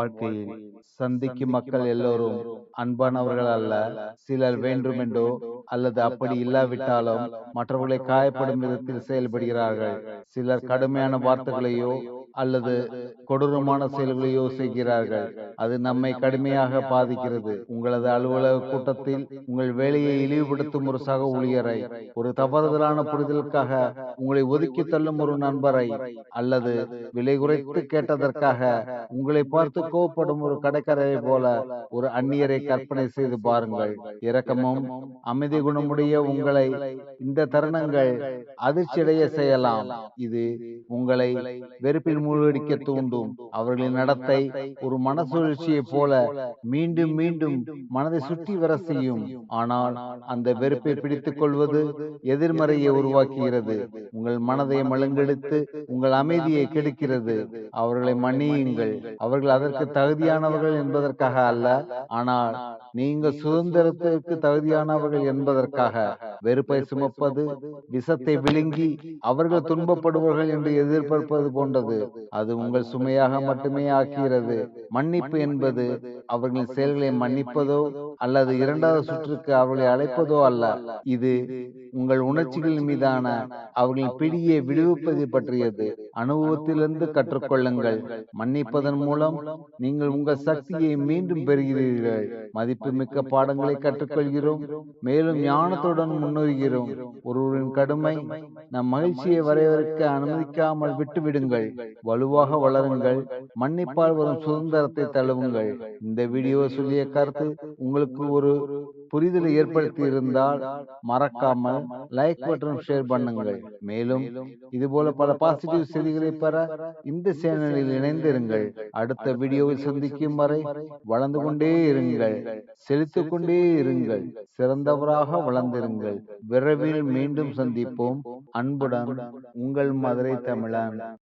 வாழ்க்கையில் சந்திக்கும் மக்கள் எல்லோரும் அன்பானவர்கள் அல்ல. சிலர் வேண்டுமென்றோ அல்லது அப்படி இல்லாவிட்டாலும் மற்றவர்களை காயப்படும் விதத்தில் செயல்படுகிறார்கள். சிலர் கடுமையான வார்த்தைகளையோ அல்லது கொடூரமான செயல்களையோ செய்கிறார்கள். அது நம்மை கடுமையாக பாதிக்கிறது. உங்களது அலுவலக கூட்டத்தில் உங்கள் வேலையை இழிவுபடுத்தும் ஒரு சக ஊழியரை ஒரு தவறுதலான புரிதலுக்காக உங்களை ஒதுக்கி தள்ளும் ஒரு நண்பரை அல்லது விலை குறைத்து கேட்டதற்காக உங்களை பார்த்து கோவப்படும் ஒரு கடைக்கரையை போல ஒரு அந்நியரை கற்பனை செய்து பாருங்கள். இரக்கமும் அமைதி குணமுடைய உங்களை இந்த தருணங்கள் அதிர்ச்சியடைய செய்யலாம். இது உங்களை வெறுப்பில் மூழ்கடிக்க தூண்டும். அவர்களின் நடத்தை ஒரு மன சுழற்சியை போல மீண்டும் மீண்டும் மனதை சுற்றி வர செய்யும். ஆனால் அந்த வெறுப்பை பிடித்துக் கொள்வது எதிர்மறையை உருவாக்குகிறது. உங்கள் மனதை மழுங்கெடுத்து உங்கள் அமைதியை கெடுக்கிறது. அவர்களை மன்னியுங்கள். அவர்கள் அதற்கு தகுதியானவர்கள் என்பதற்காக அல்ல. ஆனால் நீங்கள் சுதந்திரத்திற்கு தகுதியானவர்கள் என்பதற்காக வெறுப்பை சுமப்பது விஷத்தை விழுங்கி அவர்கள் துன்பப்படுவார்கள் என்று எதிர்பார்ப்பது போன்றது. அது உங்கள் சுமையாக மட்டுமே ஆக்குகிறது. மன்னிப்பு என்பது அவர்களின் செயல்களை மன்னிப்பதோ அல்லது இரண்டாவது சுற்றுக்கு அவர்களை அழைப்பதோ அல்ல. இது உங்கள் உணர்ச்சிகள் மீதான அவர்களின் பிடியை விடுவிப்பது பற்றியது. அனுபவத்திலிருந்து கற்றுக்கொள்ளுங்கள். மன்னிப்பதன் மூலம் நீங்கள் உங்கள் சக்தியை மீண்டும் பெறுகிறீர்கள். மதிப்புமிக்க பாடங்களை கற்றுக்கொள்கிறோம். மேலும் ஞானத்துடன் முன்னேறுகிறோம். ஒருவரின் கடுமை நம் மகிழ்ச்சியை வரையறுக்க அனுமதிக்காமல் விட்டுவிடுங்கள். வலுவாக வளருங்கள். மன்னிப்பால் வரும் சுதந்திரத்தை தழுவுங்கள். இந்த வீடியோ சொல்லிய கருத்து உங்களுக்கு ஒரு புரிதலை ஏற்படுத்தி இருந்தால் மறக்காமல் லைக் மற்றும் ஷேர் பண்ணுங்கள். மேலும் இதுபோல பல பாசிட்டிவ் செய்திகளை பெற இந்த சேனலில் இணைந்திருங்கள். அடுத்த வீடியோவில் சந்திக்கும் வரை வளர்ந்து கொண்டே இருங்கள். செலுத்திக் கொண்டே இருங்கள். சிறந்தவராக வளர்ந்திருங்கள். விரைவில் மீண்டும் சந்திப்போம். அன்புடன் உங்கள் மதுரை தமிழன்.